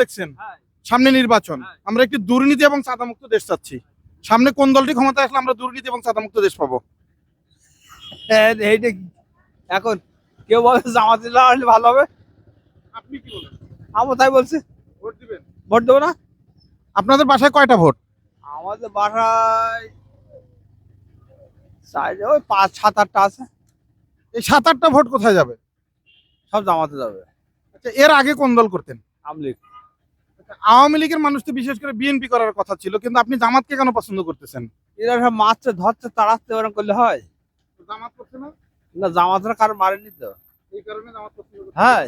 দেখছেন? হ্যাঁ। সামনে নির্বাচন। হ্যাঁ। আমরা একটি দুর্নীতি এবং চাঁদামুক্ত দেশ চাচ্ছি। সামনে কোন দলটি ক্ষমতা আসলে আমরা দুর্নীতি এবং চাঁদামুক্ত দেশ পাবো? এখন কেউ বলে জামাত ইসলাম আসলে ভালো হবে? আপনি কি বলেন? আমার তাই বলছে। ভোট দিবেন? ভোট দেবো না। আপনাদের বাসায় কয়টা ভোট? আমাদের বাসায় সাইজ ওই পাঁচ সাত আটটা আছে। এই সাত আটটা ভোট কোথায় যাবে? সব জামাতে যাবে। আচ্ছা এর আগে কোন দল করতেন? আমলিক। আচ্ছা, আওয়ামী লীগের মানুষ তো বিশেষ করে বিএনপি করার কথা ছিল কিন্তু আপনি জামাতকে কেন পছন্দ করতেছেন? এরা সব মারছে ধরছে তাড়াচ্ছে ওরকম করলে হয়। জামাত করছে না? না জামাতরা কারও মারেনি তো। এই কারণে জামাত পছন্দ হ্যাঁ।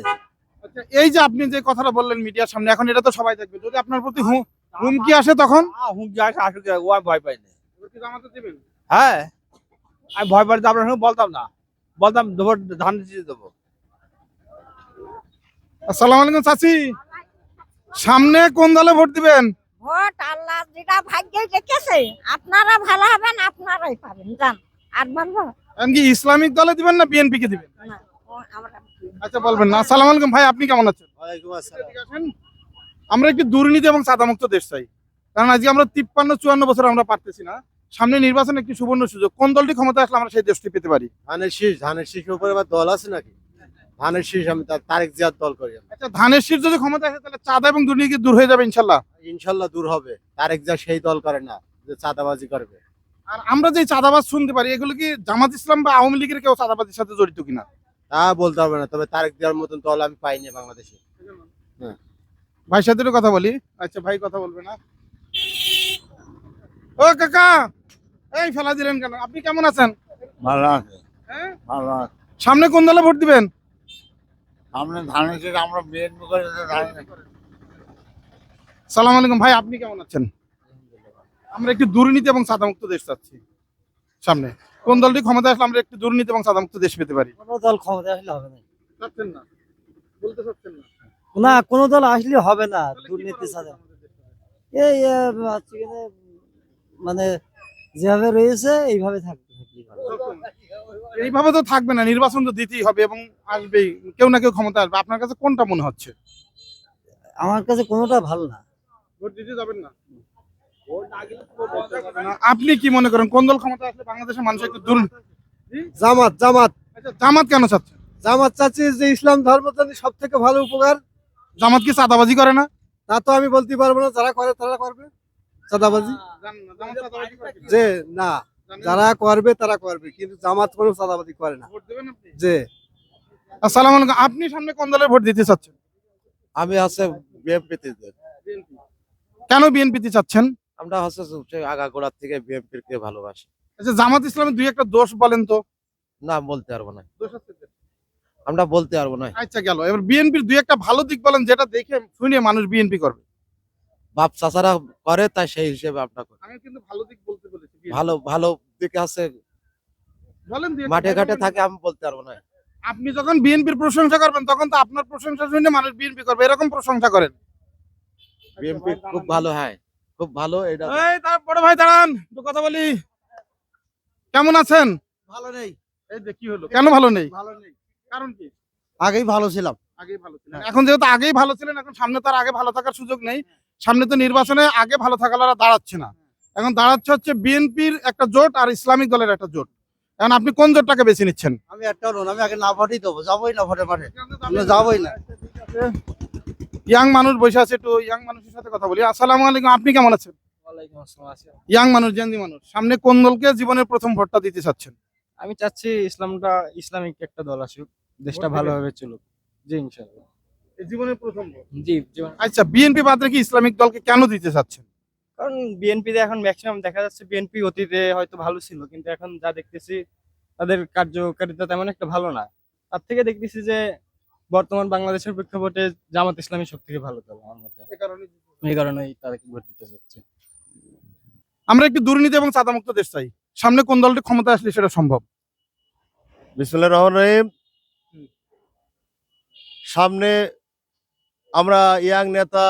আচ্ছা এই যে আপনি যে কথাটা বললেন মিডিয়ার সামনে এখন এটা তো সবাই দেখবে যদি আপনার প্রতি হুমকি আসে তখন? হুমকি আসে আসুক ও ভয় জামাতে দিবেন? হ্যাঁ। আমি ভয় পাইতে আপনার সঙ্গে বলতাম না। বলতাম ধান দিয়ে দেবো। আসসালামু আলাইকুম চাচি। সামনে কোন দলে ভোট দিবেন? ভোট আল্লাহ যেটা ভাগ্যে লিখেছে আপনারা ভালো হবেন আপনারাই পাবেন জান। আর বলব? কি ইসলামিক দলে দিবেন না বিএনপি কে দিবেন? না ও আমরা আচ্ছা বলবেন না। আসসালামু আলাইকুম ভাই আপনি কেমন আছেন? ওয়ালাইকুম আসসালাম। আমরা একটি দুর্নীতি এবং চাঁদামুক্ত দেশ চাই। কারণ আজকে আমরা তিপ্পান্ন চুয়ান্ন বছর আমরা পারতেছি না। সামনে নির্বাচন একটি সুবর্ণ সুযোগ। কোন দলটি ক্ষমতা আসলে আমরা সেই দেশটি পেতে পারি? ধানের শীষ ধানের শীষের উপরে আবার দল আছে নাকি? ধানের শীষ আমি তার তারেক জিয়ার দল করি আমি। আচ্ছা ধানের শীষ যদি ক্ষমতা আসে তাহলে চাঁদা এবং দুর্নীতি কি দূর হয়ে যাবে ইনশাল্লাহ? ইনশাল্লাহ দূর হবে। তারেক জিয়া সেই দল করে না যে চাঁদাবাজি করবে। আর আমরা যে চাঁদাবাজ শুনতে পারি এগুলো কি জামাত ইসলাম বা আওয়ামী লীগের কেউ চাঁদাবাজির সাথে জড়িত কিনা? তা বলতে পারবে না তবে তারেক জিয়ার মতন দল আমি পাইনি বাংলাদেশে। হ্যাঁ। ভাই সাথে একটু কথা বলি। আচ্ছা ভাই কথা বলবে না। ও কাকা এই ফেলা দিলেন কেন? আপনি কেমন আছেন? ভালো আছে। হ্যাঁ? ভালো আছে। সামনে কোন দলে ভোট দিবেন? আমরা ধানের শীষ আমরা বিএনপি করে সালাম আলাইকুম ভাই আপনি কেমন আছেন? আমরা একটি দুর্নীতি এবং সাদামুক্ত দেশ চাচ্ছি। সামনে। কোন দলটি ক্ষমতা আসলে আমরা একটি দুর্নীতি এবং সাদামুক্ত দেশ পেতে পারি? কোনো দল ক্ষমতা আসলে হবে না। চাচ্ছেন না? বলতে চাচ্ছেন না? না কোনো দল আসলে হবে না দুর্নীতি ছাড়া এই মানে যেভাবে রয়েছে এইভাবে থাকবে। এইভাবে তো থাকবে না নির্বাচন তো দিতেই হবে এবং আসবেই কেউ না কেউ ক্ষমতা আসবে। আপনার কাছে কোনটা মনে হচ্ছে? আমার কাছে কোনোটা ভালো না। ভোট দিতে যাবেন না? আপনি কি মনে করেন কোন দল ক্ষমতা আসলে বাংলাদেশের মানুষ একটু দূর জামাত জামাত। আচ্ছা জামাত কেন চাচ্ছে? জামাত চাচ্ছি যে ইসলাম ধর্ম সব থেকে ভালো উপকার। জামাত কি চাঁদাবাজি করে না? তা তো আমি বলতে পারব না যারা করে তারা করবে। চাঁদাবাজি? যে না। যারা করবে তারা করবে কিন্তু জামাত কোনো চাঁদাবাজি করে না। যে আসসালামু আলাইকুম আপনি সামনে কোন দলের ভোট দিতে চাচ্ছেন? আমি আছে বিএনপিতে। কেন বিএনপিতে চাচ্ছেন? আমরা হচ্ছে আগাগোড়ার থেকে বিএনপির কে ভালোবাসি। আচ্ছা জামাত ইসলামের দুই একটা দোষ বলেন তো। না বলতে পারব না। দোষ আছে আমরা বলতে পারব না। আচ্ছা গেল। এবার বিএনপির দুই একটা ভালো দিক বলেন যেটা দেখে শুনে মানুষ বিএনপি করবে। বাপ চাচারা করে তাই সেই হিসেবে আমরা করি। আমি কিন্তু ভালো দিক বলতে বলেছি ভালো ভালো দিকে আছে। বলেন মাঠে ঘাটে থাকে আমি বলতে পারব না। আপনি যখন বিএনপির প্রশংসা করবেন তখন তো আপনার প্রশংসা শুনে মানুষ বিএনপি করবে এরকম প্রশংসা করেন। বিএনপি খুব ভালো হ্যাঁ খুব ভালো এটা এই ভাই দাঁড়ান একটু কথা বলি। কেমন আছেন? ভালো নেই। এই যে কি হলো? কেন ভালো নেই? ভালো নেই। কারণ কি? আগেই ভালো ছিলাম। আগেই ভালো ছিলেন। এখন যেহেতু আগেই ভালো ছিলেন এখন সামনে তার আগে ভালো থাকার সুযোগ নেই। সামনে তো নির্বাচনে আগে ভালো থাকার আর দাঁড়াচ্ছে না। এখন দাঁড়াচ্ছে হচ্ছে বিএনপির একটা জোট আর ইসলামিক দলের একটা জোট। এখন আপনি কোন জোটটাকে বেছে নিচ্ছেন? আমি একটা লোন আমি আগে না ভোটই দেবো যাবোই না ভোটে মাঠে। আমরা যাবোই না। ইয়াং মানুষ বসে আছে একটু ইয়াং মানুষের সাথে কথা বলি। আসসালামু আলাইকুম আপনি কেমন আছেন? ইয়াং মানুষ জেন্দি মানুষ সামনে কোন দলকে জীবনের প্রথম ভোটটা দিতে চাচ্ছেন? আমি চাচ্ছি ইসলামটা ইসলামিক একটা দল আসুক দেশটা ভালোভাবে চলুক। জি ইনশাআল্লাহ। জীবনের প্রথম জি জীবন আচ্ছা বিএনপি বাদ রেখে ইসলামিক দলকে কেন দিতে চাচ্ছেন? কারণ বিএনপিতে এখন ম্যাক্সিমাম দেখা যাচ্ছে বিএনপি অতীতে হয়তো ভালো ছিল কিন্তু এখন যা দেখতেছি তাদের কার্যকারিতা তেমন একটা ভালো না। তার থেকে দেখতেছি যে বর্তমান বাংলাদেশের প্রেক্ষাপটে জামাত ইসলামী সব থেকে ভালো দল আমার মতে। এই কারণেই তাদেরকে ভোট দিতে চাচ্ছি। আমরা একটি দুর্নীতি এবং চাঁদামুক্ত দেশ চাই। সামনে কোন দলটি ক্ষমতা আসলে সেটা সম্ভব? বিসমুল্লাহ রহমান রহিম। সামনে আমরা ইয়াং নেতা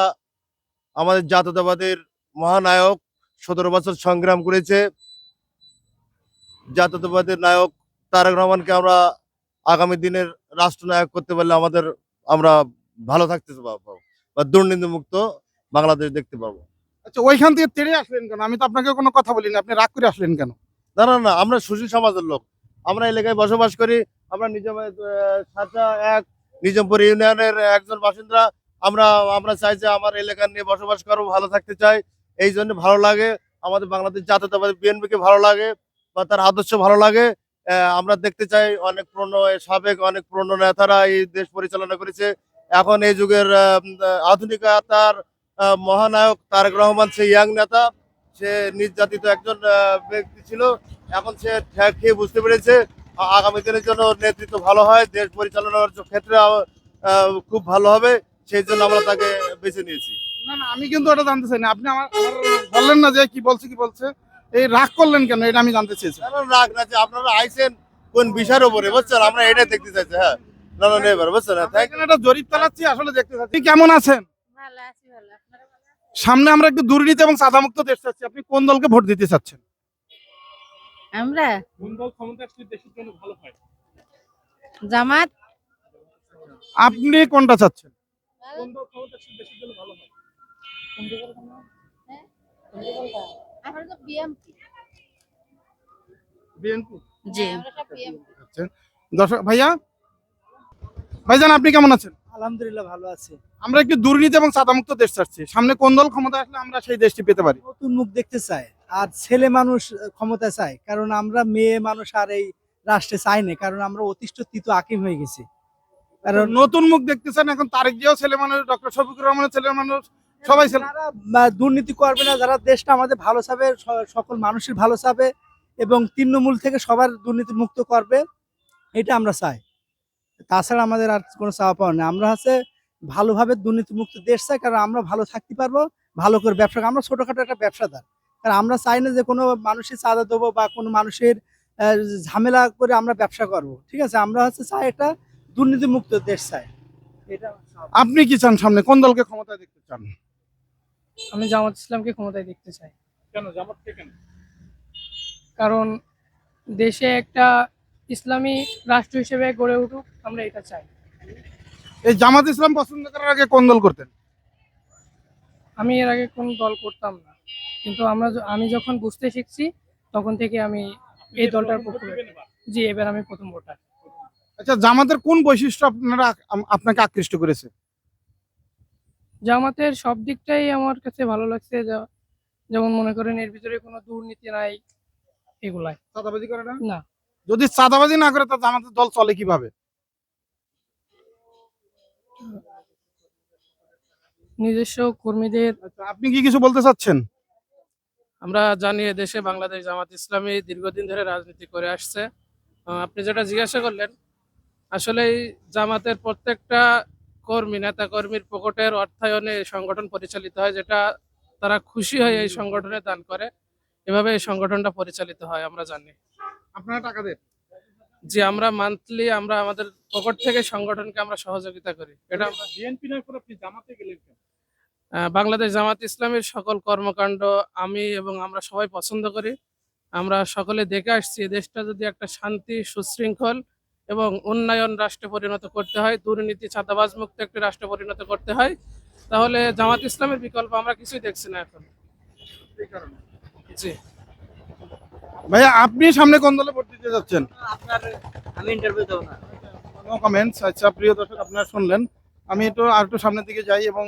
আমাদের জাতীয়তাবাদের মহানায়ক সতেরো বছর সংগ্রাম করেছে। জাতীয়তাবাদের নায়ক তারেক রহমানকে আমরা আগামী দিনের রাষ্ট্রনায়ক করতে পারলে আমাদের আমরা ভালো থাকতে পারব বা দুর্নীতিমুক্ত বাংলাদেশ দেখতে পাবো আচ্ছা ওইখান থেকে তেড়ে আসলেন কেন? আমি তো আপনাকে কোনো কথা বলিনি আপনি রাগ করে আসলেন কেন? না না না আমরা সুশীল সমাজের লোক। আমরা এলাকায় বসবাস করি আমরা নিজম এক নিজমপুর ইউনিয়নের একজন বাসিন্দা আমরা আমরা চাই যে আমার এলাকা নিয়ে বসবাস করব ভালো থাকতে চাই। এই জন্য ভালো লাগে। আমাদের বাংলাদেশ জাতীয়তাবাদী বিএনপি কে ভালো লাগে বা তার আদর্শ ভালো লাগে। আমরা দেখতে চাই অনেক পুরনো সাবেক, অনেক পুরনো নেতারা এই দেশ পরিচালনা করেছে। এখন এই যুগের আধুনিকতার মহানায়ক তারেক রহমান সে ইয়াং নেতা, সে নির্যাতিত একজন ব্যক্তি ছিল। এখন সে খেয়ে বুঝতে পেরেছে। আগামী দিনের জন্য নেতৃত্ব ভালো হয়, দেশ পরিচালনার ক্ষেত্রে খুব ভালো হবে। সেই জন্য আমরা তাকে বেছে নিয়েছি। না না আমি কিন্তু ওটা জানতে চাই না আপনি আমার বললেন না যে কি বলছে কি বলছে? এই রাগ করলেন কেন? এটা আমি জানতে চেয়েছি। রাগ না? যে আপনারা আইছেন কোন বিষয়ের উপরে বুঝছেন? আমরা এটা দেখতে চাইছি হ্যাঁ। না না নেবার বুঝছেন? আমরা এখানে একটা জরিপ চালাচ্ছি আসলে দেখতে চাচ্ছি। কেমন আছেন? ভালো আছি ভালো। আপনারা ভালো আছেন? সামনে আমরা একটু দুর্নীতি এবং সাদামুক্ত দেশ চাচ্ছি। আপনি কোন দলকে ভোট দিতে চাচ্ছেন? আমরা? কোন দল ক্ষমতা আসলে দেশের জন্য ভালো হয়? জামাত? আপনি কোনটা চাচ্ছেন? কোন দল ক্ষমতা দেশের জন্য ভালো হয়। আমরা তো বিএমপি বিএনপি জি। দর্শক ভাইয়া? ভাইজান আপনি কেমন আছেন? আলহামদুলিল্লাহ ভালো আছে। আমরা একটু দুর্নীতি এবং সাদামুক্ত দেশ চাচ্ছি। সামনে কোন দল ক্ষমতা আসলে আমরা সেই দেশটি পেতে পারি? নতুন মুখ দেখতে চায় আর ছেলে মানুষ ক্ষমতা চায় কারণ আমরা মেয়ে মানুষ আর এই রাষ্ট্রে চাই না। কারণ আমরা অতিষ্ঠ তিত আকিম হয়ে গেছি। কারণ নতুন মুখ দেখতেছেন এখন তারেক জিয়াও ছেলে মানুষ ডক্টর শফিকুর রহমানের ছেলে মানুষ সবাই ছেলে দুর্নীতি করবে না যারা দেশটা আমাদের ভালো চাবে সকল মানুষের ভালো চাবে এবং তৃণমূল থেকে সবার দুর্নীতি মুক্ত করবে এটা আমরা চাই। তাছাড়া আমাদের আর কোনো চাওয়া পাওয়া নেই। আমরা হচ্ছে ভালোভাবে দুর্নীতি মুক্ত দেশ চাই কারণ আমরা ভালো থাকতে পারব ভালো করে ব্যবসা আমরা ছোটখাটো একটা ব্যবসাদার। কারণ আমরা চাই না যে কোনো মানুষের চাঁদা দেবো বা কোনো মানুষের ঝামেলা করে আমরা ব্যবসা করব। ঠিক আছে? আমরা হচ্ছে চাই একটা দুর্নীতি মুক্ত দেশ চাই। আপনি কি চান সামনে? কোন দলকে ক্ষমতায় দেখতে চান? আমি জামাত ইসলামকে ক্ষমতায় দেখতে চাই। কেন? জামাত কেন? কারণ দেশে একটা ইসলামী রাষ্ট্র হিসেবে গড়ে উঠুক আমরা এটা চাই। এই জামাত ইসলাম পছন্দ করার আগে কোন দল করতেন? আমি এর আগে কোন দল করতাম না। কিন্তু আমরা আমি যখন বুঝতে শিখছি তখন থেকে আমি এই দলটার পক্ষে জি এবার আমি প্রথম ভোটার। আচ্ছা জামাতের কোন বৈশিষ্ট্য আপনারা আপনাকে আকৃষ্ট করেছে? জামাতের সব দিকটাই আমার কাছে ভালো লাগছে যা- যেমন মনে করেন এর ভিতরে কোনো দুর্নীতি নাই এগুলাই। চাঁদাবাজি করে না? না। যদি চাঁদাবাজি না করে তা জামাতের দল চলে কীভাবে? নিজস্ব কর্মীদের আচ্ছা আপনি কি কিছু বলতে চাচ্ছেন? আমরা জানি দেশে বাংলাদেশ জামাত ইসলামী দীর্ঘদিন ধরে রাজনীতি করে আসছে। আপনি যেটা জিজ্ঞাসা করলেন আসলে জামাতের প্রত্যেকটা কর্মী নেতা কর্মীর পকেটের অর্থায়নে এই সংগঠন পরিচালিত হয় যেটা তারা খুশি হয়ে এই সংগঠনে দান করে। এভাবে এই সংগঠনটা পরিচালিত হয় আমরা জানি। আপনারা টাকা দেন? যে আমরা মান্থলি আমরা আমাদের পকেট থেকে সংগঠনকে আমরা সহযোগিতা করি। এটা আমরা বিএনপি নয় করে আপনি জামাতে গেলেন বাংলাদেশ জামাত ইসলামের সকল কর্মকাণ্ড আমি এবং আমরা সবাই পছন্দ করি। আমরা সকলে দেখে আসছি দেশটা যদি একটা শান্তি সুশৃঙ্খল এবং উন্নয়ন রাষ্ট্রে পরিণত করতে হয় দুর্নীতি ছাতাবাজ মুক্ত একটি রাষ্ট্রে পরিণত করতে হয়। তাহলে জামাত ইসলামের বিকল্প আমরা কিছুই দেখছি না এখন। জি। ভাইয়া আপনি সামনে কোন দলে ভোট দিতে যাচ্ছেন? আপনার আমি ইন্টারভিউ দেবো না। নো কমেন্টস আচ্ছা প্রিয় দর্শক আপনারা শুনলেন। আমি একটু আর একটু সামনের দিকে যাই এবং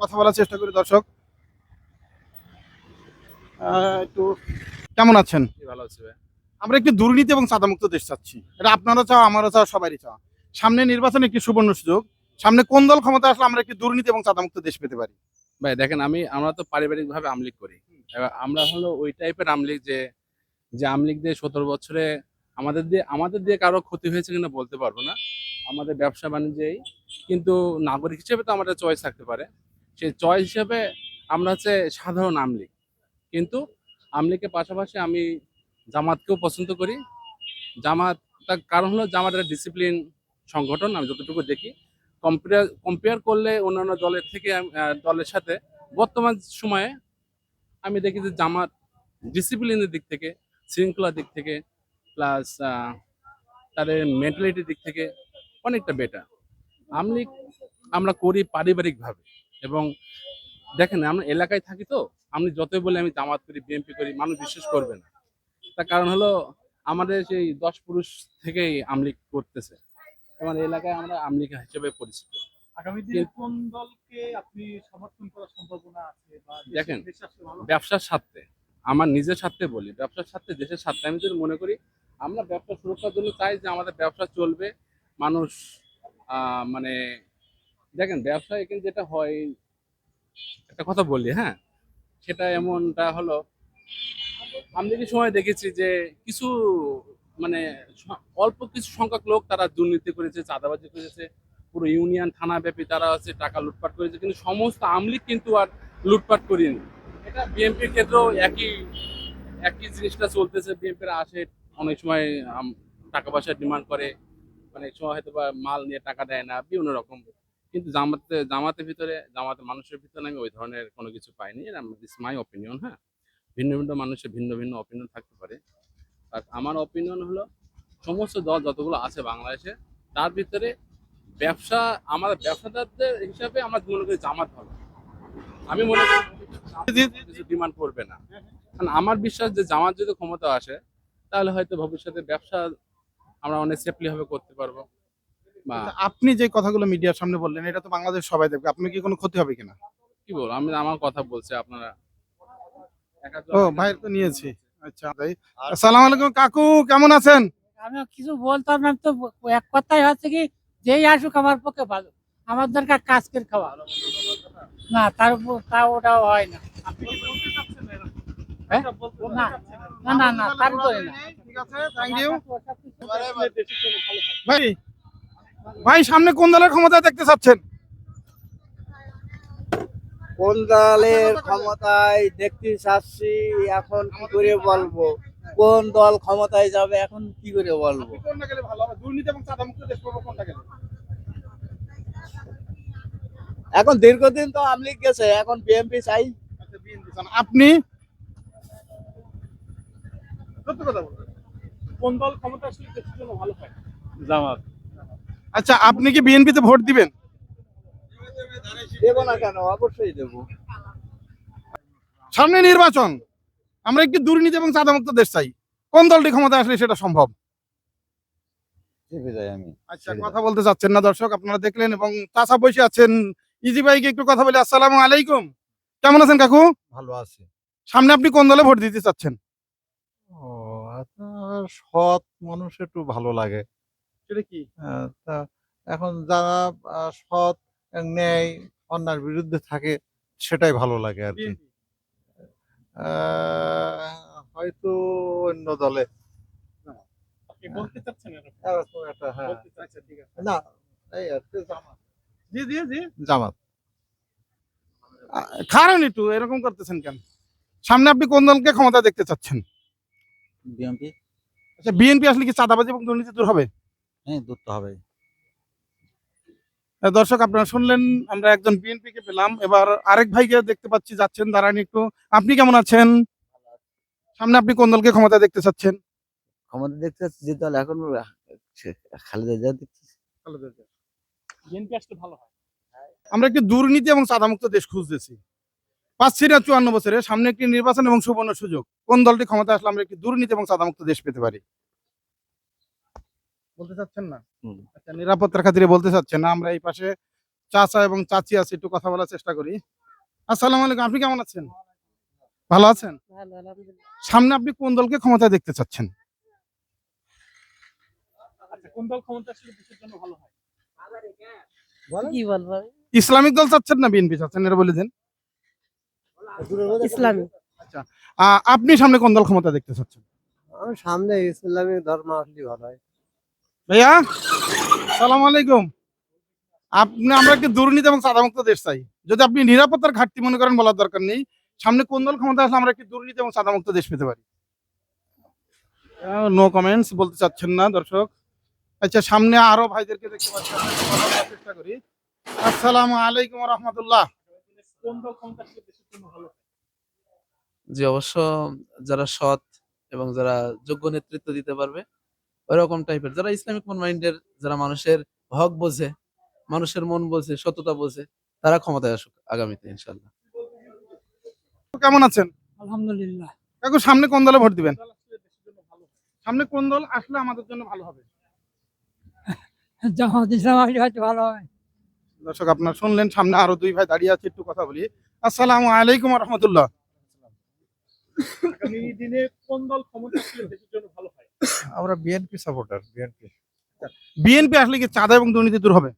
কথা বলার চেষ্টা করি দর্শক। একটু কেমন আছেন? ভালো আছে আমরা একটি দুর্নীতি এবং চাঁদামুক্ত দেশ চাচ্ছি। এটা আপনারা চাও আমারও চাও সবারই চাও সামনে নির্বাচনে একটি সুবর্ণ সুযোগ। সামনে কোন দল ক্ষমতা আসলে আমরা একটি দুর্নীতি এবং চাঁদামুক্ত দেশ পেতে পারি? ভাই, দেখেন, আমি, আমরা তো পারিবারিক ভাবে আমলিক করি। এবার আমরা হলো ওই টাইপের আমলিক যে যে আমলিক দিয়ে সতেরো বছরে আমাদের দিয়ে আমাদের দিয়ে কারও ক্ষতি হয়েছে কিনা বলতে পারব না। আমাদের ব্যবসা বাণিজ্যেই। কিন্তু নাগরিক হিসেবে তো আমাদের চয়েস থাকতে পারে। সেই চয়েস হিসেবে আমরা হচ্ছে সাধারণ আমলিক। কিন্তু আমলিকের পাশাপাশি আমি জামাতকেও পছন্দ করি। জামাত, তার কারণ হলো জামাতের ডিসিপ্লিন সংগঠন, আমি যতটুকু দেখি। কম্পেয়ার কম্পেয়ার করলে অন্যান্য দলের থেকে আম- দলের সাথে, বর্তমান সময়ে আমি দেখি যে জামাত ডিসিপ্লিনের দিক থেকে, শৃঙ্খলার দিক থেকে প্লাস তাদের মেন্টালিটির দিক থেকে অনেকটা বেটার আমলি আমরা করি পারিবারিকভাবে এবং দেখেন, আমরা এলাকায় থাকি তো, আমি যতই বলে আমি জামাত করি বিএনপি করি, মানুষ বিশ্বাস করবে না। তার কারণ হলো আমাদের সেই দশ পুরুষ থেকেই আমলিক করতেছে। তোমার এলাকায় আমরা আমলিক হিসেবে পরিচিত। আগামী দিনে কোন দলকে আপনি সমর্থন করার সম্ভাবনা আছে দেখেন, ব্যবসার স্বার্থে আমার নিজের স্বার্থে বলি ব্যবসার স্বার্থে দেশের স্বার্থে আমি যদি মনে করি আমরা ব্যবসা সুরক্ষার জন্য চাই যে আমাদের ব্যবসা চলবে মানুষ আহ, মানে দেখেন ব্যবসা এখানে যেটা হয় একটা কথা বলি হ্যাঁ? সেটা এমনটা হলো আমি দেখি সময় দেখেছি যে কিছু মানে অল্প কিছু সংখ্যক লোক তারা দুর্নীতি করেছে, চাঁদাবাজি করেছে, পুরো ইউনিয়ন, থানা ব্যাপী তারা হচ্ছে টাকা লুটপাট করেছে, কিন্তু সমস্ত আমলিক কিন্তু আর লুটপাট করিনি। এটা বিএনপির ক্ষেত্রেও একই একই জিনিসটা চলতেছে, বিএনপির আসে, অনেক সময় টাকা পয়সা ডিমান্ড করে, অনেক সময় হয়তো বা মাল নিয়ে টাকা দেয় না, বিভিন্ন রকম। কিন্তু জামাতে, জামাতের ভিতরে, জামাতের মানুষের ভিতরে আমি ওই ধরনের কোনো কিছু পাইনি দিস মাই অপিনিয়ন হ্যাঁ। ভিন্ন ভিন্ন মানুষের ভিন্ন ভিন্ন অপিনিয়ন থাকতে পারে। আর আমার অপিনিয়ন হলো সমস্ত দল যতগুলো আছে বাংলাদেশে তার ভিতরে ব্যবসা আমাদের ব্যবসাদারদের হিসাবে আমরা মনে করি জামাত ভালো। আমি মনে করি কিছু ডিমান্ড করবে না। কারণ আমার বিশ্বাস যে জামাত যদি ক্ষমতা আসে তাহলে হয়তো ভবিষ্যতে ব্যবসা আমরা অনেক সেফলি ভাবে করতে পারব। আপনি যে কথাগুলো মিডিয়ার সামনে বললেন এটা তো বাংলাদেশ সবাই দেখবে। আপনি কি কোনো ক্ষতি হবে কিনা? কি বলব? আমি আমার কথা বলছি আপনারা ও ভাইয়ের তো নিয়েছি। আচ্ছা ভাই। আসসালামু আলাইকুম কাকু কেমন আছেন? আমি কিছু বলতাম না তো এক কথাই হচ্ছে কি যেই আসুক আমার পক্ষে ভালো। আমার দরকার কাজকের খাওয়া। না তার উপর তা ওটাও হয় না। হ্যাঁ? না না। না না না ঠিক আছে থ্যাংক ইউ ভাই ভাই সামনে কোন দলের ক্ষমতা দেখতে চাচ্ছেন? কোন দলের ক্ষমতায় দেখতে চাচ্ছি এখন কি করে বলব? কোন দল ক্ষমতায় যাবে এখন কি করে বলব? এখন দীর্ঘদিন তো আমলিগ গেছে এখন বিএমপি চাই। আচ্ছা বিএনপি আপনি? সত্য কথা বলবেন কোন দল ক্ষমতা আসলে ভালো হয়? জামাত। আচ্ছা আপনি কি বিএনপিতে ভোট দিবেন? দেবো না কেন? অবশ্যই দেবো। সামনে নির্বাচন। আমরা একটি দুর্নীতি এবং চাঁদামুক্ত দেশ চাই। কোন দলটি ক্ষমতা আসলে সেটা সম্ভব? চেপে যাই আমি আচ্ছা কথা বলতে চাচ্ছেন না দর্শক আপনারা দেখলেন এবং চাচা বসে আছেন। ইজি ভাইকে একটু কথা বলি। আসসালামু আলাইকুম। কেমন আছেন কাকু? ভালো আছে। সামনে আপনি কোন দলে ভোট দিতে চাচ্ছেন? ও আপনার সৎ মানুষ একটু ভালো লাগে। সেটা কি? তা এখন যারা সৎ ন্যায় অন্যার বিরুদ্ধে থাকে সেটাই ভালো লাগে আর কি। হয়তো অন্য দলে। হ্যাঁ বলতে চাচ্ছেন, ঠিক আছে। না এই আর কি জামাত। জি জি জি। জামাত। কারণ একটু এরকম করতেছেন কেন? সামনে আপনি কোন দলকে ক্ষমতা দেখতে চাচ্ছেন? বিএনপি। আচ্ছা বিএনপি আসলে কি চাঁদাবাজি এবং দুর্নীতি দূর হবে? হ্যাঁ ধরতে হবে আহ, দর্শক আপনারা শুনলেন আমরা একজন বিএনপি কে পেলাম। এবার আরেক ভাইকে দেখতে পাচ্ছি যাচ্ছেন দাঁড়ান একটু। আপনি কেমন আছেন? সামনে আপনি কোন দলকে ক্ষমতা দেখতে চাচ্ছেন? ক্ষমতা দেখতে চাচ্ছি যে দল এখন খালেদা জিয়া দেখছি বিএনপি আসলে ভালো হয়। আমরা একটি দুর্নীতি এবং চাঁদামুক্ত দেশ খুঁজতেছি। পাঁচশি না চুয়ান্ন বছরে সামনে একটি নির্বাচন এবং সুবর্ণ সুযোগ। কোন দলটি ক্ষমতা আসলে আমরা একটি দুর্নীতি এবং চাঁদামুক্ত দেশ পেতে পারি? বলতে চাচ্ছেন না? আচ্ছা নিরাপত্তার খাতিরে বলতে চাচ্ছেন না আমরা এই পাশে চাচা এবং চাচি আছে একটু কথা বলার চেষ্টা করি। আসসালামু আলাইকুম আপনি কেমন আছেন? ভালো আছেন? সামনে আপনি কোন দলকে ক্ষমতা দেখতে চাচ্ছেন? আচ্ছা কোন দল ক্ষমতা জন্য ভালো হয়? কি বলব ইসলামিক দল চাচ্ছেন না বিএনপি চাচ্ছেন এটা বলে দেন। ইসলামী। আহ, আপনি সামনে কোন দল ক্ষমতা দেখতে চাচ্ছেন? সামনে ইসলামিক ধর্ম আসলে ভালো হয়। ভাইয়া সালাম আলাইকুম আপনি আমরা একটি দুর্নীতি এবং সাদামুক্ত দেশ চাই। যদি আপনি নিরাপত্তার ঘাটতি মনে করেন বলার দরকার নেই সামনে কোন দল ক্ষমতা আসলে আমরা একটি দুর্নীতি এবং সাদামুক্ত দেশ পেতে পারি? নো কমেন্টস বলতে চাচ্ছেন না দর্শক। আচ্ছা সামনে আরও ভাইদেরকে দেখতে পাচ্ছি চেষ্টা করি। আসসালামু আলাইকুম রহমতুল্লাহ। কোন দল ক্ষমতা আসলে দেশের জন্য ভালো যে অবশ্য যারা সৎ এবং যারা যোগ্য নেতৃত্ব দিতে পারবে ওইরকম টাইপের। যারা ইসলামিক মন মাইন্ডের যারা মানুষের হক বোঝে মানুষের মন বোঝে সততা বোঝে তারা ক্ষমতায় আসুক আগামীতে ইনশাল্লাহ কেমন আছেন? আলহামদুলিল্লাহ। কাকু সামনে কোন দলে ভোট দিবেন? সামনে কোন দল আসলে আমাদের জন্য ভালো হবে? জামাত ইসলাম আসলে হয়তো ভালো হয় দর্শক আপনারা শুনলেন সামনে আরও দুই ভাই দাঁড়িয়ে আছে একটু কথা বলি। আসসালামু আলাইকুম রহমতুল্লাহ। আমরা বিএনপি সাপোর্টার বিএনপি বিএনপি আসলে কি চাঁদা এবং দুর্নীতি দূর হবে?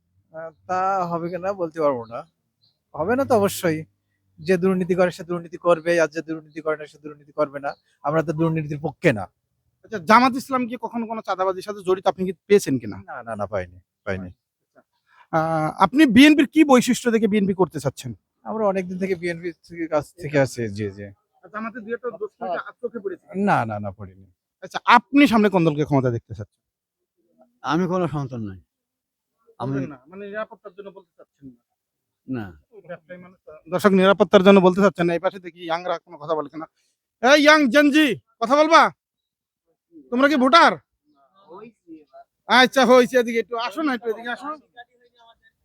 তা হবে কিনা বলতে পারব না। হবে না তো অবশ্যই। যে দুর্নীতি করে সে দুর্নীতি করবে আর যে দুর্নীতি করে না সে দুর্নীতি করবে না। আমরা তো দুর্নীতির পক্ষে না। আচ্ছা জামাত ইসলাম কি কখনো কোনো চাঁদাবাজির সাথে জড়িত আপনি কি পেয়েছেন কিনা? না না না পাইনি পাইনি। আপনি বিএনপির কি বৈশিষ্ট্য দেখে বিএনপি করতে চাচ্ছেন? আমরা অনেকদিন থেকে বিএনপি কাছ থেকে আছি জি জি। জামাতের দুই একটা না না না পড়িনি। আচ্ছা আপনি সামনে কোন দলকে ক্ষমতা দেখতে চাচ্ছেন? আমি কোনো সন্তান নাই। মানে নিরাপত্তার জন্য বলতে চাচ্ছেন না। না। ব্যবসায়ী মানুষ তো। দর্শক নিরাপত্তার জন্য বলতে চাচ্ছেন না। এই পাশে দেখি ইয়াংরা কোনো কথা বলছে না এই ইয়াং জেনজি কথা বলবা? তোমরা কি ভোটার? আচ্ছা হয়েছে এদিকে একটু আসো না একটু এদিকে আসো।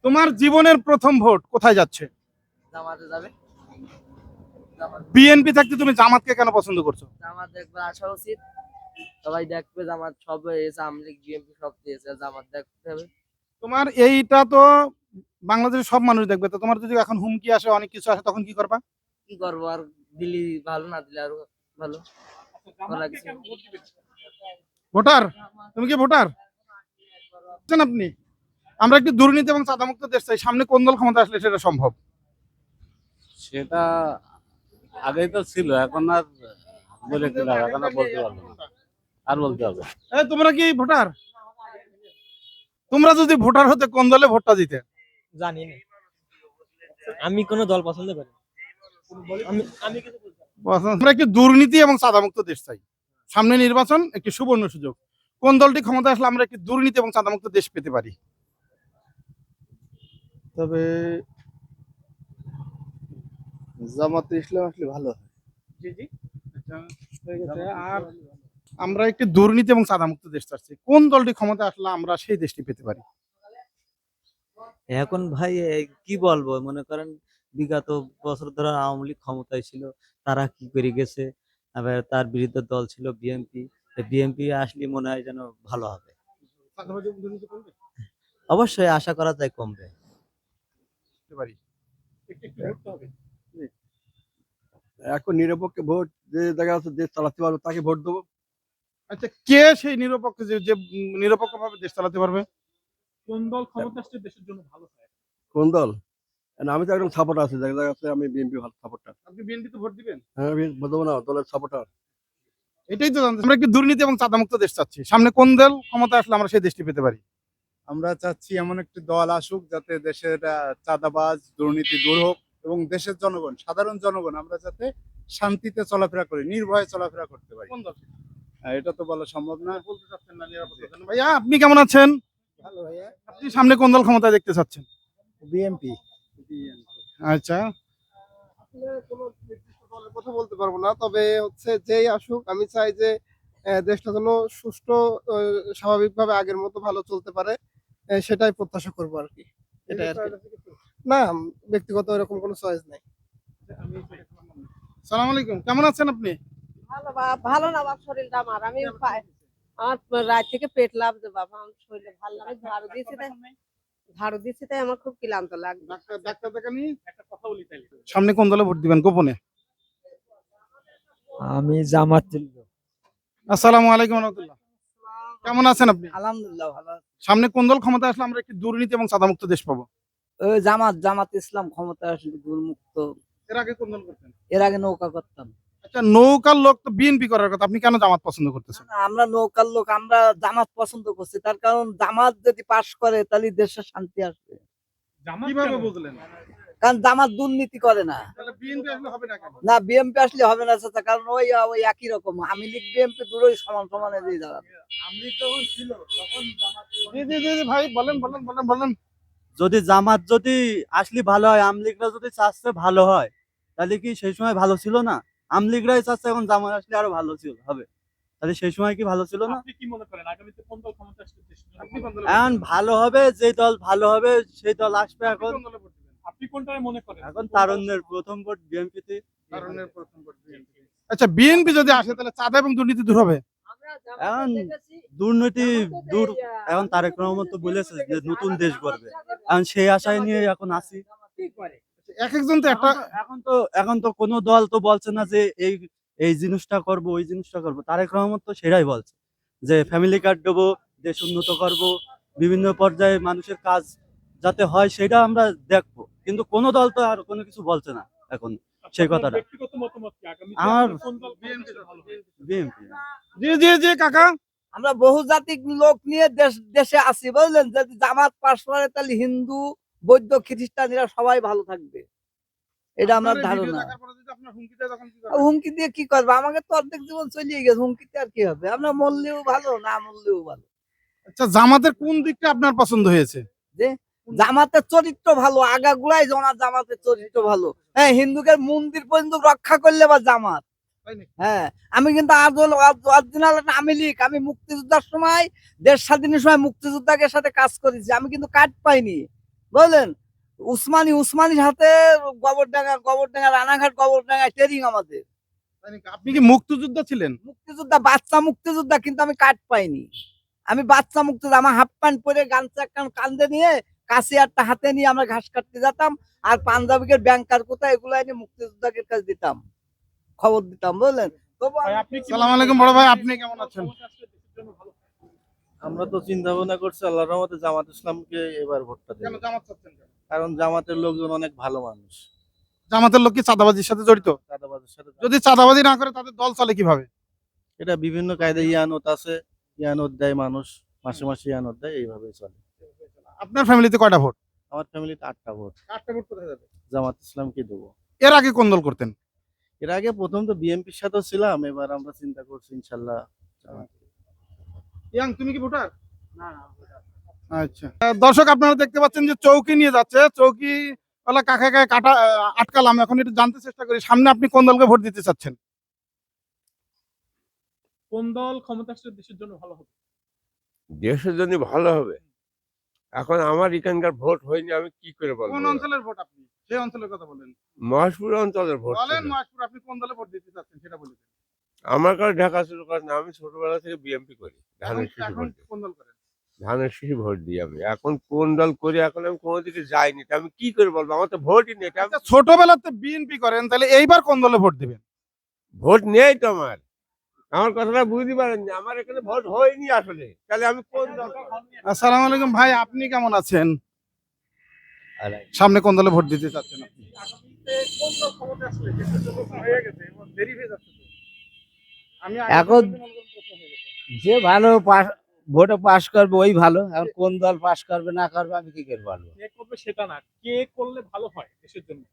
তোমার জীবনের প্রথম ভোট কোথায় যাচ্ছে? জামাতে যাবে। বিএনপি থাকতে তুমি জামাতকে কেন পছন্দ করছ? জামাত একবার আসা উচিত। সবাই দেখবে জামাত সব এসে আমলিগ বিএনপি সব দিয়েছে জামাত দেখতে হবে। তোমার এইটা তো বাংলাদেশের সব মানুষ দেখবে। তো তোমার যদি এখন হুমকি আসে অনেক কিছু আসে তখন কি করবা? কি করব? আর দিলি ভালো না দিলে আরও ভালো? ভোটার? তুমি কি ভোটার? আপনি? আমরা একটি দুর্নীতি এবং চাঁদামুক্ত দেশ চাই। সামনে কোন দল ক্ষমতা আসলে সেটা সম্ভব? সেটা আগেই তো ছিল এখন আর বলে এখন আর বলতে পারব না। আর বলতে হবে। তোমরা কি ভোটার? তোমরা যদি ভোটার হতে কোন দলে ভোটটা দিতে জানি না। আমি কোনো দল পছন্দ করি। আমরা একটি দুর্নীতি এবং চাঁদামুক্ত দেশ চাই। সামনে নির্বাচন একটি সুবর্ণ সুযোগ। কোন দলটি ক্ষমতা আসলে আমরা একটি দুর্নীতি এবং চাঁদামুক্ত দেশ পেতে পারি? তবে জামাত ইসলাম আসলে ভালো হয়। আর আমরা একটি দুর্নীতি এবং চাঁদামুক্ত দেশ চাচ্ছি। কোন দলটি ক্ষমতা আসলে আমরা সেই দেশটি পেতে পারি? এখন ভাই কি বলব? মনে করেন বিগত বছর ধরে আওয়ামী লীগ ক্ষমতায় ছিল তারা কি করে গেছে? আবার তার বিরুদ্ধে দল ছিল বিএনপি বিএনপি আসলে মনে হয় যেন ভালো হবে? অবশ্যই আশা করা যায় কমবে। এখন নিরপেক্ষ ভোট যে দেখা যাচ্ছে দেশ চালাতে পারবে তাকে ভোট দেবো। আচ্ছা কে সেই নিরপেক্ষ যে যে নিরপেক্ষ ভাবে দেশ চালাতে পারবে? কোন দল ক্ষমতা আসলে দেশের জন্য ভালো হয়? কোন দল? আমি তো একদম সাপোর্ট আছি আমি বিএনপি ভালো সাপোর্টার। আপনি বিএনপি তো ভোট দিবেন? হ্যাঁ আমি বলব না দলের সাপোর্টার। এটাই তো জানতে আমরা একটি দুর্নীতি এবং চাঁদামুক্ত দেশ চাচ্ছি? সামনে কোন দল ক্ষমতা আসলে আমরা সেই দেশটি পেতে পারি? আমরা চাচ্ছি এমন একটি দল আসুক যাতে দেশের চাঁদাবাজ দুর্নীতি দূর হোক এবং দেশের জনগণ সাধারণ জনগণ আমরা যাতে শান্তিতে চলাফেরা করি নির্ভয়ে চলাফেরা করতে পারি। কোন দল? এটা তো বলা সম্ভব না। বলতে চাচ্ছেন না নিরাপত্তার ভাইয়া আপনি কেমন আছেন? ভালো ভাইয়া। আপনি সামনে কোন দল ক্ষমতা দেখতে চাচ্ছেন? বিএনপি। আচ্ছা। কথা বলতে পারব না তবে হচ্ছে যেই আসুক আমি চাই যে দেশটা যেন সুষ্ঠু স্বাভাবিকভাবে আগের মতো ভালো চলতে পারে সেটাই প্রত্যাশা করব আর কি। এটাই আর না ব্যক্তিগত এরকম কোনো চয়েস নাই। সালাম আলাইকুম কেমন আছেন আপনি? ভালো বাপ ভালো না বাপ শরীরটা আমার। আমি আমার রাত থেকে পেট লাভছে বাবা আমার শরীরে ভালো লাগে ঝাড়ু দিয়েছি তাই ঝাড়ু দিয়েছি তাই আমার খুব ক্লান্ত লাগছে। ডাক্তার ডাক্তার দেখানি একটা কথা বলি তাইলে সামনে কোন দলে ভোট দিবেন গোপনে? আমি জামাত আসসালামু আলাইকুম রহমতুল্লাহ। কেমন আছেন আপনি? আলহামদুলিল্লাহ ভালো সামনে কোন দল ক্ষমতা আসলে আমরা একটি দুর্নীতি এবং চাঁদামুক্ত দেশ পাবো? ওই জামাত জামাত ইসলাম ক্ষমতা আসলে দুর্মুক্ত। এর আগে কোন দল করতেন? এর আগে নৌকা করতাম। আচ্ছা নৌকার লোক তো বিএনপি করার কথা আপনি কেন জামাত পছন্দ করতেছেন? আমরা নৌকার লোক আমরা জামাত পছন্দ করছি তার কারণ জামাত যদি পাশ করে তাহলে দেশে শান্তি আসবে। কীভাবে বুঝলেন কারণ জামাত দুর্নীতি করে না। তাহলে বিএনপি আসলে হবে না বিএমপি আসলে হবে না চাচা কারণ ওই ওই একই রকম। আমি লীগ বিএমপি দুটোই সমান সমানে দিয়ে দাঁড়াবে জি জি জি জি, ভাই বলেন বলেন বলেন বলেন। যদি জামাত যদি আসলে ভালো হয় আমলিগরা যদি চাচ্ছে ভালো হয় তাহলে কি সেই সময় ভালো ছিল না? আমলিগরাই চাচ্ছে এখন জামাত আসলে আরও ভালো ছিল হবে। তাহলে সেই সময় কি ভালো ছিল না? আপনি কি মনে করেন আগামীতে কোন দল ক্ষমতা আসলে দেশের জন্য আপনি কোন দলে এখন ভালো হবে যে দল ভালো হবে সেই দল আসবে এখন। কোন দলে ভোট দিবেন? আপনি কোনটা মনে করেন? এখন তারুণ্যের প্রথম ভোট বিএনপিতে। কারণের প্রথম ভোট BNP আচ্ছা বিএনপি যদি আসে তাহলে চাঁদা এবং দুর্নীতি দূর হবে? এখন দুর্নীতি দূর এখন তারেক রহমান তো বলেছে যে নতুন দেশ গড়বে। এখন সেই আশায় নিয়ে এখন আসি এক একজন তো একটা এখন- তো এখন তো কোনো দল তো বলছে না যে এই এই জিনিসটা করব ওই জিনিসটা করব। তারেক রহমান তো সেটাই বলছে যে ফ্যামিলি কার্ড দেবো দেশ উন্নত করব বিভিন্ন পর্যায়ে মানুষের কাজ যাতে হয় সেটা আমরা দেখব। কিন্তু কোনো দল তো আর কোনো কিছু বলছে না এখন সেই কথাটা। ব্যক্তিগত মতামত কি? আমার? বিএনপি। জি জি জি কাকা। আমরা বহুজাতিক লোক নিয়ে দেশ দেশে আছি বুঝলেন? যদি জামাত পাশ করে তাহলে হিন্দু বৌদ্ধ খ্রিস্টানিরা সবাই ভালো থাকবে। এটা আমার ধারণা। হুমকি দেয় কি করবে? আমাকে তো অর্ধেক জীবন চলিয়ে গেছে হুমকিতে আর কি হবে? আমরা মরলেও ভালো না মরলেও ভালো। আচ্ছা জামাতের কোন দিকটা আপনার পছন্দ হয়েছে? যে জামাতের চরিত্র ভালো আগাগুলাই জমা জামাতের চরিত্র ভালো। হ্যাঁ হিন্দুকে মন্দির পর্যন্ত রক্ষা করলে বা জামাত। হ্যাঁ আমি কিন্তু অরিজিনাল আমি লিখ আমি মুক্তিযোদ্ধার সময় দেশ স্বাধীনের সময় মুক্তিযোদ্ধাকে সাথে কাজ করেছি। আমি কিন্তু কাট পাইনি। বুঝলেন? উসমানি উসমানীর হাতে গোবরডাঙ্গা গোবরডাঙ্গা রানাঘাট গোবরডাঙ্গা ট্রেনিং আমাদের। আপনি কি মুক্তিযোদ্ধা ছিলেন? মুক্তিযোদ্ধা বাচ্চা মুক্তিযোদ্ধা কিন্তু আমি কাট পাইনি। আমি বাচ্চা মুক্তিযোদ্ধা আমার হাফ প্যান্ট পরে গামছা একখান কান্দে নিয়ে কাশি একটা হাতে নিয়ে আমরা ঘাস কাটতে যেতাম আর পাঞ্জাবিকের ব্যাংকার কোথায় এগুলো এনে মুক্তিযোদ্ধাদের কাছে দিতাম। খবর দিতাম বুঝলেন? তবু আপনি সালাম আলাইকুম বড় ভাই আপনি কেমন আছেন ক্ষমতা আসলে দেশের জন্য ভালো হয়? আমরা তো চিন্তা ভাবনা করছি আল্লাহর রহমতে জামাত ইসলামকে এবার ভোটটা দেব। জামাত চাচ্ছেন কেন? কারণ জামাতের লোকজন অনেক ভালো মানুষ। জামাতের লোক কি চাঁদাবাজির সাথে জড়িত? চাঁদাবাজের সাথে যদি চাঁদাবাজি না করে তাদের দল চলে কীভাবে? এটা বিভিন্ন কায়দায় ইয়ানত আছে ইয়ানত দেয় মানুষ মাসে মাসে ইয়ানত দেয় এইভাবে চলে। আপনার ফ্যামিলিতে কয়টা ভোট? আমার ফ্যামিলিতে আটটা ভোট। আটটা ভোট কোথায় যাবে? জামাত ইসলামকে দেবো। এর আগে কোন দল করতেন? এর আগে প্রথম তো বিএনপির সাথেও ছিলাম এবার আমরা চিন্তা করছি ইনশাল্লাহ জামাত। ইয়াং তুমি কি ভোটার? আচ্ছা। দর্শক আপনারা দেখতে পাচ্ছেন যে চৌকি নিয়ে যাচ্ছে। চৌকি ওলা কাকা কাকা কাটা আটকালাম এখন একটু জানতে চেষ্টা করি সামনে আপনি কোন দলকে ভোট দিতে চাচ্ছেন? কোন দল ক্ষমতা দেশের জন্য ভালো হবে? দেশের জন্য ভালো হবে? এখন আমার এখানকার ভোট হয়নি আমি কি করে বলব? কোন অঞ্চলের ভোট আপনি? সেই অঞ্চলের কথা বলেন। মহেশপুর অঞ্চলের ভোট বলেন। মহেশপুর আপনি কোন দলে ভোট দিতে চাচ্ছেন সেটা বলে দিন। আমার কাছে ঢাকা শুরু করেন আমি ছোটবেলা থেকে বিএমপি করি ধানের এখন শিশু ভোট দিই। কোন দল ধানের শিশু ভোট দিই আমি। এখন কোন দল করি এখন আমি কোনো দিকে যাইনি। আমি কি করে বলব? আমার তো ভোটই নেই। আচ্ছা, ছোটবেলাতে বিএনপি করেন তাহলে এইবার কোন দলে ভোট দিবেন? ভোট নেই তো আমার। আমার কথাটা বুঝতে পারেন আমার এখানে ভোট হয়নি আসলে। তাহলে আমি কোন দল আসসালামু আলাইকুম ভাই আপনি কেমন আছেন? সামনে কোন দলে ভোট দিতে চাচ্ছেন আপনি? কোন দল ক্ষমতা আসলে হয়ে গেছে এবং দেরি হয়ে যাচ্ছে এখন-। যে ভালো পাস ভোটে পাশ করবে ওই ভালো। এখন কোন দল পাশ করবে না করবে আমি কি করে বলব। কে করবে সেটা না কে করলে ভালো হয় দেশের জন্য?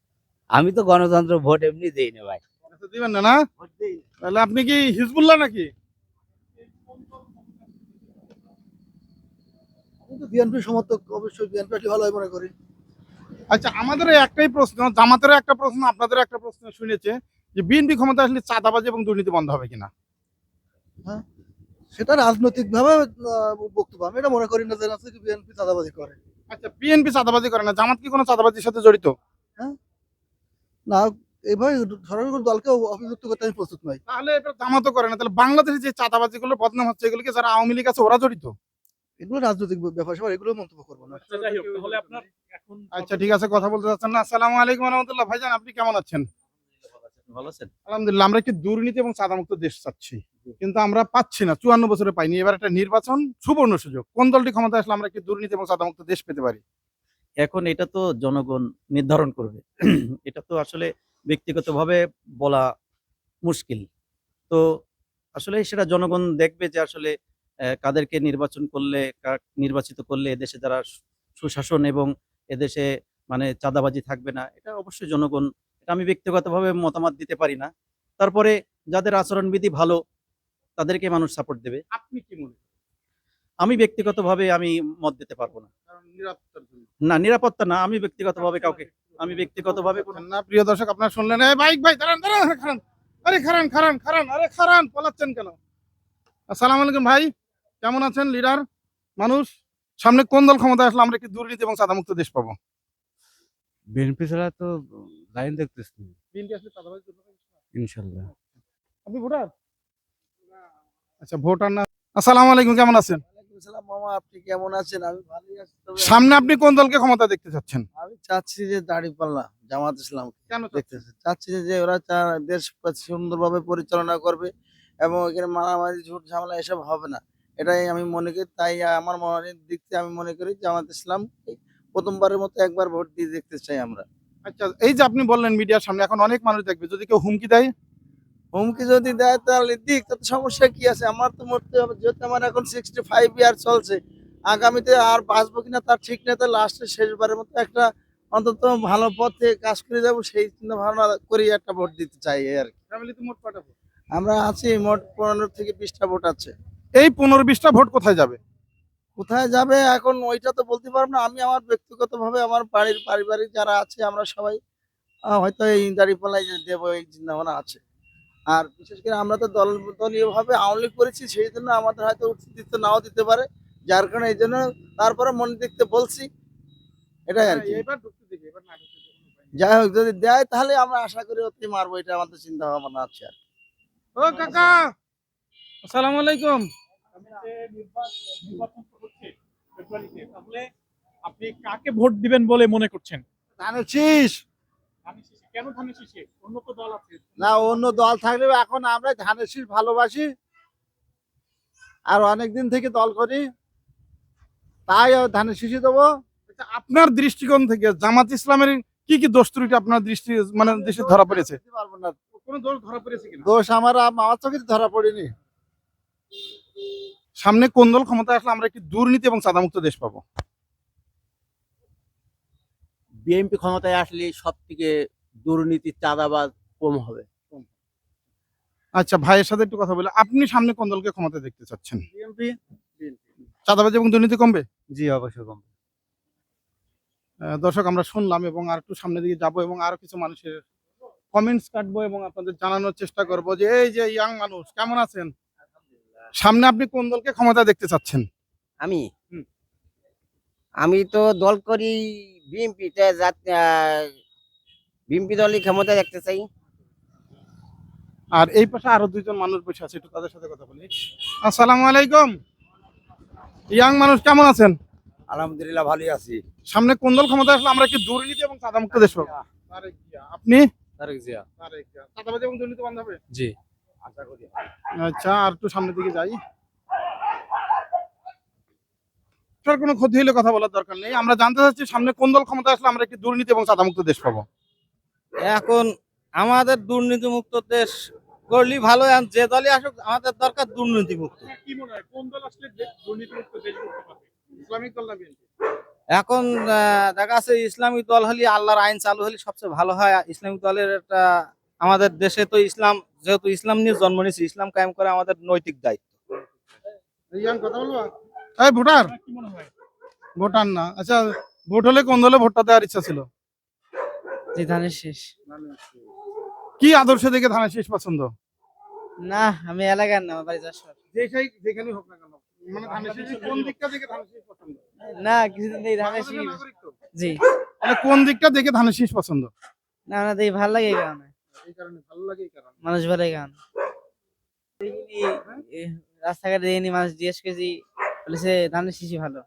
আমি তো গণতন্ত্র ভোট এমনি দেই না ভাই। আচ্ছা, দিবেন না না? তাহলে আপনি কি হিজবুল্লাহ নাকি? আমি তো বিএনপি সমর্থক অবশ্যই বিএনপি ভালো মনে করি। আচ্ছা আমাদের একটাই প্রশ্ন জামাতেরও একটা প্রশ্ন আপনাদের একটা প্রশ্ন শুনেছে যে বিএনপি ক্ষমতা আসলে চাঁদাবাজি এবং দুর্নীতি বন্ধ হবে কিনা? সেটা রাজনৈতিক ভাবে বক্তব্য। আমি এটা মনে করি না যে বিএনপি চাঁদাবাজি করে। আচ্ছা বিএনপি চাঁদাবাজি করে না। জামাত কি কোনো চাঁদাবাজির সাথে জড়িত? হ্যাঁ? না এভাবে সরকারি দলকে অভিযুক্ত করতে আমি প্রস্তুত নই। তাহলে এটা জামাতও করে না। তাহলে বাংলাদেশে যে চাঁদাবাজি গুলো বদনাম হচ্ছে এগুলোকে যারা আওয়ামী লীগ আছে ওরা জড়িত? এগুলো রাজনৈতিক ব্যাপার স্যাপার এগুলো মন্তব্য করব না। আচ্ছা, যাই হোক তাহলে আপনার এখন আচ্ছা ঠিক আছে কথা বলতে চাচ্ছেন না। আসসালামু আলাইকুম রহমতুল্লাহ। ভাইজান আপনি কেমন আছেন ভালো আছেন? আলহামদুলিল্লাহ আমরা একটি দুর্নীতি এবং চাঁদামুক্ত দেশ চাচ্ছি। কিন্তু আমরা পাচ্ছি না, চুয়ান্ন বছরে পাইনি। এবার একটা নির্বাচন সুবর্ণ সুযোগ। কোন দলটি ক্ষমতা আসলে আমরা একটি দুর্নীতি এবং চাঁদামুক্ত দেশ পেতে পারি? এখন এটা তো জনগণ নির্ধারণ করবে। এটা তো আসলে ব্যক্তিগতভাবে বলা মুশকিল। তো আসলে সেটা জনগণ দেখবে যে আসলে কাদেরকে নির্বাচন করলে নির্বাচিত করলে এদেশে যারা সুশাসন এবং এদেশে মানে চাঁদাবাজি থাকবে না, এটা অবশ্যই জনগণ, এটা আমি ব্যক্তিগতভাবে মতামত দিতে পারি না। তারপরে যাদের আচরণবিধি ভালো তাদেরকে মানুষ সাপোর্ট দেবে। আপনি কি মনে আমি ব্যক্তিগতভাবে আমি মত দিতে পারব না। কারণ না নিরাপত্তা না আমি ব্যক্তিগতভাবে কাউকে আমি ব্যক্তিগতভাবে না। প্রিয় দর্শক আপনারা শুনলেন বাইক ভাই দাঁড়ান দাঁড়ান খারান আরে খারান খারান খারান আরে খারান পালাচ্ছেন কেন? আসসালামু আলাইকুম ভাই কেমন আছেন লিডার? মানুষ? সামনে কোন দল ক্ষমতা আসলে আমরা একটি দুর্নীতি এবং চাঁদামুক্ত দেশ পাবো? বিএনপি ছাড়া তো লাইন দেখতেছি বিএনপি আসলে ইনশাল্লাহ। আপনি ভোটার? আচ্ছা ভোটার না আসসালামু আলাইকুম কেমন আছেন? মামা আপনি কেমন আছেন? আমি ভালোই আছি সামনে আপনি কোন দলকে ক্ষমতা দেখতে চাচ্ছেন? আমি চাচ্ছি যে দাড়ি পাল্লা জামাত ইসলাম কেন দেখতেছে। চাচ্ছি যে- ওরা দেশ সুন্দরভাবে পরিচালনা করবে এবং এখানে মারামারি ঝুট ঝামেলা এসব হবে না। এটাই আমি মনে করি তাই আমার মনের দিক থেকে আমি মনে করি জামাত ইসলাম প্রথমবারের মতো একবার ভোট দিয়ে দেখতে চাই আমরা। আচ্ছা এই যে আপনি বললেন মিডিয়ার সামনে এখন অনেক মানুষ দেখবে যদি কেউ হুমকি দেয়? হুমকি যদি দেয় তাহলে দিক তাতে সমস্যা কি আছে? আমার তো মরতে হবে যেহেতু আমার এখন সিক্সটি ফাইভ ইয়ার চলছে আগামীতে আর বাঁচবো কিনা তার ঠিক নেই তো লাস্টে শেষবারের মতো একটা অন্তত ভালো পথে কাজ করে যাব সেই চিন্তা ভাবনা করি একটা ভোট দিতে চাই আর কি। মোট ভোট? আমরা আছি মোট পনেরো থেকে বিশটা ভোট আছে। এই পনেরো বিশটা ভোট কোথায় যাবে? কোথায় যাবে? এখন ওইটা তো বলতে পারব না। আমি আমার ব্যক্তিগতভাবে আমার বাড়ির পারিবারিক যারা আছে আমরা সবাই হয়তো এই দাঁড়িপাল্লায় দেবো এই চিন্তা ভাবনা আছে। আর বিশেষ করে আমরা তো দল দলীয় ভাবে আওয়ামী লীগ করেছি সেই জন্য আমাদের হয়তো উচিত নাও দিতে পারে যার কারণে এই জন্য তারপরে মনে দেখতে বলছি এটাই আর কি। যাই হোক যদি দেয় তাহলে আমরা আশা করি ওতেই মারবো এটা আমাদের চিন্তা ভাবনা আছে আর কি। ও কাকা! আসসালামু আলাইকুম। তাহলে আপনি কাকে ভোট দিবেন বলে মনে করছেন? ধানের শীষ না অন্য দল থাকলেও এখন আমরা ধানের শীষ ভালোবাসি। আর অনেকদিন থেকে দল করি। তাই ধানের শীষই দেবো। আচ্ছা, আপনার দৃষ্টিকোণ থেকে জামাত ইসলামের কি কি দোষ ত্রুটি আপনার দৃষ্টি মানে দৃষ্টি ধরা পড়েছে? পারব না। কোনো দোষ ধরা পড়েছে কিনা? দোষ আমার আমার চোখে তো ধরা পড়েনি। সামনে কোন দল ক্ষমতায় আসলে আমরা একটি দুর্নীতি এবং চাঁদামুক্ত দেশ পাবো? বিএনপি ক্ষমতায় আসলে সব থেকে দুর্নীতি চাঁদাবাজ কম হবে। আচ্ছা ভাইয়ের সাথে একটু কথা বলে। আপনি সামনে কোন দলকে ক্ষমতা দেখতে চাচ্ছেন? বিএনপি চাঁদাবাজি এবং দুর্নীতি কমবে? জি অবশ্যই কম আহ, দর্শক আমরা শুনলাম এবং আর একটু সামনের দিকে যাব এবং আরও কিছু মানুষের কমেন্টস কাটবো এবং আপনাদের জানানোর চেষ্টা করব যে এই যে ইয়াং মানুষ কেমন আছেন? সামনে আপনি কোন দলকে ক্ষমতা দেখতে চাচ্ছেন? আমি? হুম। আমি তো দল করি বিএনপি বিএনপি দলই ক্ষমতা দেখতে চাই। আর এই পাশে আরও দুইজন মানুষ বসে আছে একটু তাদের সাথে কথা বলি। আসসালামু আলাইকুম। ইয়াং মানুষ কেমন আছেন? আলহামদুলিল্লাহ ভালোই আছি। সামনে কোন দল ক্ষমতা আসলে আমরা কি দুর্নীতি এবং চাঁদামুক্ত দেশ পাবো? আপনি? তারেক জিয়া। তারেক জিয়া। এবং দুর্নীতি বন্ধ হবে? জি। আশা করি আচ্ছা আর একটু সামনের দিকে যাই। তার কোনো ক্ষতি হলে কথা বলার দরকার নেই। আমরা জানতে চাচ্ছি সামনে কোন দল ক্ষমতা আসলে আমরা একটি দুর্নীতি এবং চাঁদামুক্ত দেশ পাবো। এখন আমাদের দুর্নীতি মুক্ত দেশ করলি ভালো যে দলই আসুক আমাদের দরকার দুর্নীতি মুক্ত কি মনে হয় কোন দল আসলে দুর্নীতিমুক্ত দেশ করতে পারবে? ইসলামিক দল না এখন আহ, দেখা যাচ্ছে ইসলামিক দল হলে আল্লাহর আইন চালু হলে সবচেয়ে ভালো হয়। ইসলামিক দলের একটা আমাদের দেশে তো ইসলাম যেহেতু ইসলাম নিয়ে জন্ম নিয়েছে ইসলাম কায়েম করে আমাদের নৈতিক দায়িত্ব। কথা বলব? এই ভোটার? মনে ভোটার না। আচ্ছা ভোট হলে কোন দলে ভোটটা দেওয়ার ইচ্ছা ছিল? ধানের শেষ। কি আদর্শ দেখে ধানের শেষ পছন্দ? না আমি এলাকার না আমার বাড়ি যশোর। যেখানে যেখানেই হোক না কেন মানে ধানের শেষ কোন দিকটা দেখে ধানের শেষ পছন্দ? না কিছুদিন ধানের শীষ। জি। মানে কোন দিকটা দেখে ধানের শীষ পছন্দ? না এই ভালো লাগে এই কারণে। এই কারণে ভালো লাগে এই কারণে। মানুষ ভালো এ, রাস্তাঘাটে মানুষ জিজ্ঞেস করেছি বলেছে ধানের শিশি ভালো।